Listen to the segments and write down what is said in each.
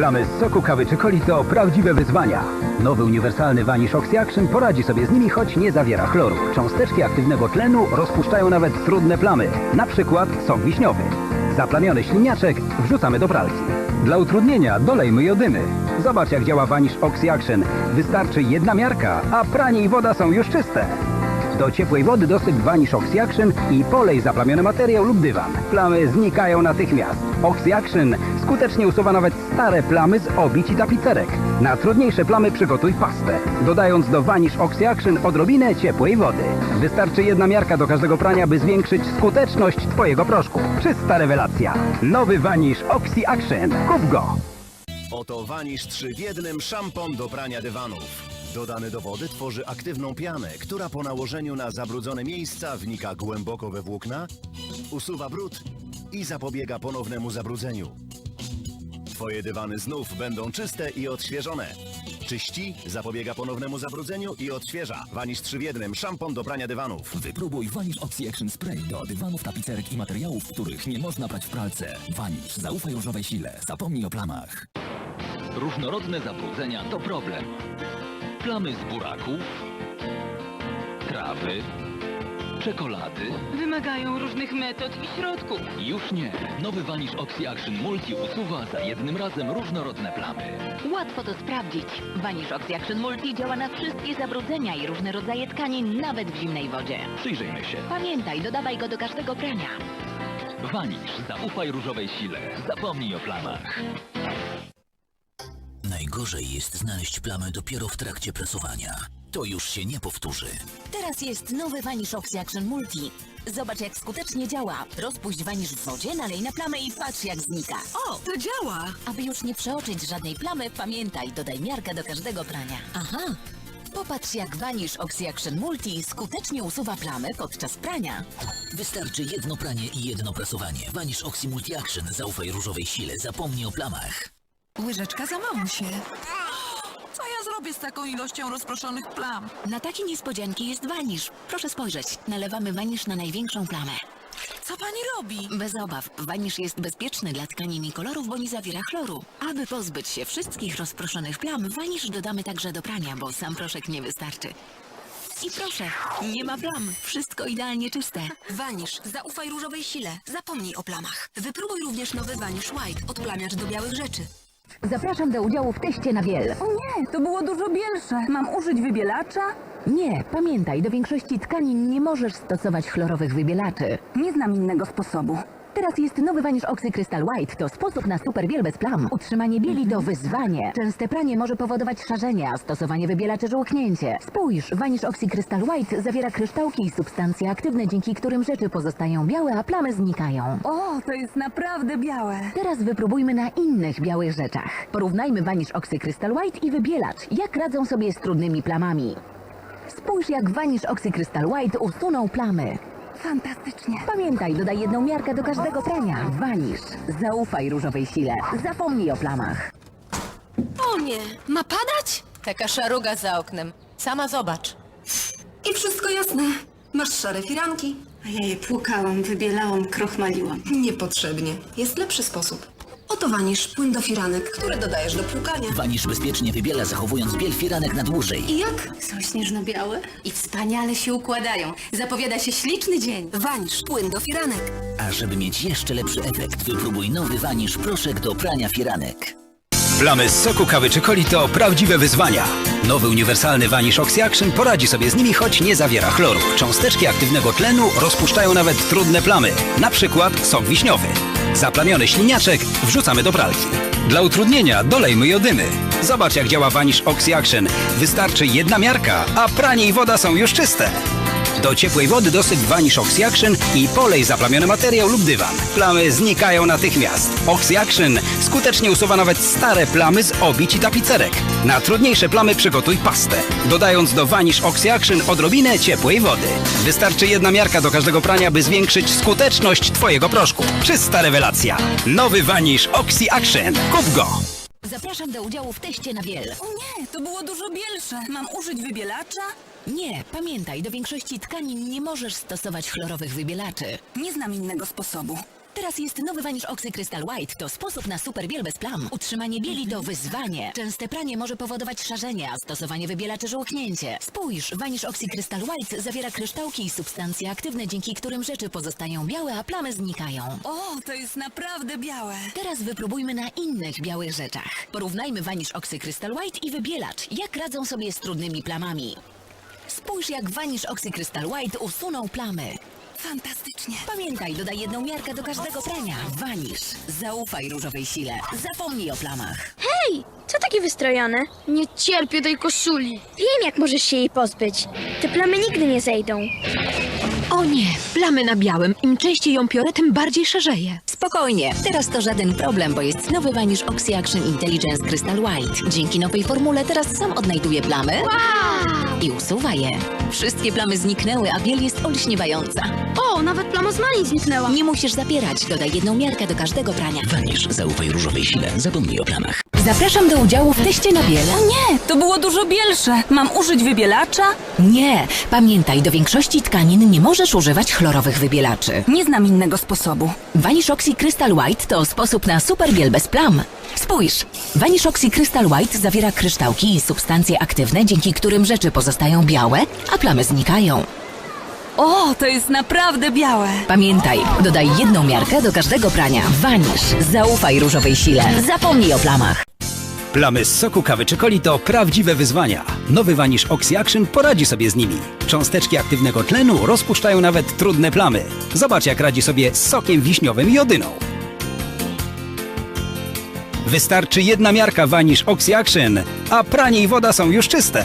Plamy z soku, kawy czy coli to prawdziwe wyzwania. Nowy uniwersalny Vanish Oxy Action poradzi sobie z nimi, choć nie zawiera chloru. Cząsteczki aktywnego tlenu rozpuszczają nawet trudne plamy, na przykład sok wiśniowy. Zaplamiony śliniaczek wrzucamy do pralki. Dla utrudnienia dolejmy jodyny. Zobacz jak działa Vanish Oxy Action. Wystarczy jedna miarka, a pranie i woda są już czyste. Do ciepłej wody dosyp Vanish Oxy Action i polej zaplamiony materiał lub dywan. Plamy znikają natychmiast. Oxy Action skutecznie usuwa nawet stare plamy z obić i tapicerek. Na trudniejsze plamy przygotuj pastę, dodając do Vanish Oxy Action odrobinę ciepłej wody. Wystarczy jedna miarka do każdego prania, by zwiększyć skuteczność Twojego proszku. Czysta rewelacja. Nowy Vanish Oxy Action. Kup go! Oto Vanish 3 w jednym szampon do prania dywanów. Dodany do wody tworzy aktywną pianę, która po nałożeniu na zabrudzone miejsca wnika głęboko we włókna, usuwa brud i zapobiega ponownemu zabrudzeniu. Twoje dywany znów będą czyste i odświeżone. Czyści, zapobiega ponownemu zabrudzeniu i odświeża. Vanish 3 w jednym szampon do prania dywanów. Wypróbuj Vanish Oxy Action Spray do dywanów, tapicerek i materiałów, których nie można prać w pralce. Vanish, zaufaj różowej sile, zapomnij o plamach. Różnorodne zabrudzenia to problem. Plamy z buraków, trawy, czekolady. Wymagają różnych metod i środków. Już nie. Nowy Vanish Oxy Action Multi usuwa za jednym razem różnorodne plamy. Łatwo to sprawdzić. Vanish Oxy Action Multi działa na wszystkie zabrudzenia i różne rodzaje tkanin, nawet w zimnej wodzie. Przyjrzyjmy się. Pamiętaj, dodawaj go do każdego prania. Vanish, zaufaj różowej sile. Zapomnij o plamach. Najgorzej jest znaleźć plamę dopiero w trakcie prasowania. To już się nie powtórzy. Teraz jest nowy Vanish Oxy Action Multi. Zobacz jak skutecznie działa. Rozpuść Vanish w wodzie, nalej na plamę i patrz jak znika. O, to działa! Aby już nie przeoczyć żadnej plamy, pamiętaj, dodaj miarkę do każdego prania. Aha! Popatrz jak Vanish Oxy Action Multi skutecznie usuwa plamy podczas prania. Wystarczy jedno pranie i jedno prasowanie. Vanish Oxy Multi Action, zaufaj różowej sile, zapomnij o plamach. Łyżeczka za mamusię. Co ja zrobię z taką ilością rozproszonych plam? Na takie niespodzianki jest Vanish. Proszę spojrzeć, nalewamy Vanish na największą plamę. Co pani robi? Bez obaw, Vanish jest bezpieczny dla tkanin i kolorów, bo nie zawiera chloru. Aby pozbyć się wszystkich rozproszonych plam, Vanish dodamy także do prania, bo sam proszek nie wystarczy. I proszę, nie ma plam, wszystko idealnie czyste. Vanish, zaufaj różowej sile, zapomnij o plamach. Wypróbuj również nowy Vanish White, odplamiacz do białych rzeczy. Zapraszam do udziału w teście na wiel. O nie, to było dużo bielsze. Mam użyć wybielacza? Nie, pamiętaj, do większości tkanin nie możesz stosować chlorowych wybielaczy. Nie znam innego sposobu. Teraz jest nowy Vanish Oxy Crystal White. To sposób na super biel bez plam. Utrzymanie bieli to wyzwanie. Częste pranie może powodować szarzenie, a stosowanie wybielaczy żółknięcie. Spójrz, Vanish Oxy Crystal White zawiera kryształki i substancje aktywne, dzięki którym rzeczy pozostają białe, a plamy znikają. O, to jest naprawdę białe. Teraz wypróbujmy na innych białych rzeczach. Porównajmy Vanish Oxy Crystal White i wybielacz. Jak radzą sobie z trudnymi plamami? Spójrz, jak Vanish Oxy Crystal White usunął plamy. Fantastycznie. Pamiętaj, dodaj jedną miarkę do każdego prania. Vanish. Zaufaj różowej sile. Zapomnij o plamach. O nie, ma padać? Taka szaruga za oknem. Sama zobacz. I wszystko jasne. Masz szare firanki. A ja je płukałam, wybielałam, krochmaliłam. Niepotrzebnie. Jest lepszy sposób. Oto Vanish, płyn do firanek, który dodajesz do płukania. Vanish bezpiecznie wybiela, zachowując biel firanek na dłużej. I jak? Są śnieżno-białe i wspaniale się układają. Zapowiada się śliczny dzień. Vanish, płyn do firanek. A żeby mieć jeszcze lepszy efekt, wypróbuj nowy Vanish proszek do prania firanek. Plamy z soku, kawy czy coli to prawdziwe wyzwania. Nowy uniwersalny Vanish Oxy Action poradzi sobie z nimi, choć nie zawiera chloru. Cząsteczki aktywnego tlenu rozpuszczają nawet trudne plamy, na przykład sok wiśniowy. Zaplamiony śliniaczek wrzucamy do pralki. Dla utrudnienia dolejmy jodyny. Zobacz jak działa Vanish Oxy Action. Wystarczy jedna miarka, a pranie i woda są już czyste. Do ciepłej wody dosyp Vanish Oxy Action i polej zaplamiony materiał lub dywan. Plamy znikają natychmiast. Oxy Action skutecznie usuwa nawet stare plamy z obić i tapicerek. Na trudniejsze plamy przygotuj pastę, dodając do Vanish Oxy Action odrobinę ciepłej wody. Wystarczy jedna miarka do każdego prania, by zwiększyć skuteczność Twojego proszku. Czysta rewelacja. Nowy Vanish Oxy Action. Kup go! Zapraszam do udziału w teście na wiel. O nie, to było dużo bielsze. Mam użyć wybielacza? Nie, pamiętaj, do większości tkanin nie możesz stosować chlorowych wybielaczy. Nie znam innego sposobu. Teraz jest nowy Vanish Oxy Crystal White. To sposób na super biel bez plam. Utrzymanie bieli to wyzwanie. Częste pranie może powodować szarzenie, a stosowanie wybielaczy żółknięcie. Spójrz, Vanish Oxy Crystal White zawiera kryształki i substancje aktywne, dzięki którym rzeczy pozostają białe, a plamy znikają. O, to jest naprawdę białe. Teraz wypróbujmy na innych białych rzeczach. Porównajmy Vanish Oxy Crystal White i wybielacz. Jak radzą sobie z trudnymi plamami? Spójrz, jak Vanish Oxy Crystal White usunął plamy. Fantastycznie. Pamiętaj, dodaj jedną miarkę do każdego prania. Vanish. Zaufaj różowej sile. Zapomnij o plamach. Hej, co takie wystrojone? Nie cierpię tej koszuli. Wiem, jak możesz się jej pozbyć. Te plamy nigdy nie zejdą. O nie, plamy na białym. Im częściej ją piorę, tym bardziej szarzeje. Spokojnie, teraz to żaden problem, bo jest nowy Vanish Oxy Action Intelligence Crystal White. Dzięki nowej formule teraz sam odnajduje plamy i usuwa je. Wszystkie plamy zniknęły, a biel jest olśniewająca. O, nawet plama z malin zniknęła. Nie musisz zapierać, dodaj jedną miarkę do każdego prania. Vanish, zaufaj różowej sile, zapomnij o plamach. Zapraszam do udziału w teście na biele. Nie, to było dużo bielsze. Mam użyć wybielacza? Nie, pamiętaj, do większości tkanin nie możesz używać chlorowych wybielaczy. Nie znam innego sposobu. Vanish Oxy Crystal White to sposób na super biel bez plam. Spójrz, Vanish Oxy Crystal White zawiera kryształki i substancje aktywne, dzięki którym rzeczy pozostają białe, a plamy znikają. O, to jest naprawdę białe. Pamiętaj, dodaj jedną miarkę do każdego prania. Vanish, zaufaj różowej sile. Zapomnij o plamach. Plamy z soku kawy czy coli to prawdziwe wyzwania. Nowy Vanish Oxy Action poradzi sobie z nimi. Cząsteczki aktywnego tlenu rozpuszczają nawet trudne plamy. Zobacz jak radzi sobie z sokiem wiśniowym i jodyną. Wystarczy jedna miarka Vanish Oxy Action, a pranie i woda są już czyste.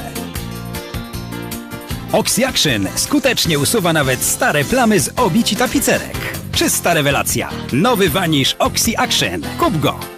Oxy Action skutecznie usuwa nawet stare plamy z obić i tapicerek. Czysta rewelacja. Nowy Vanish Oxy Action. Kup go!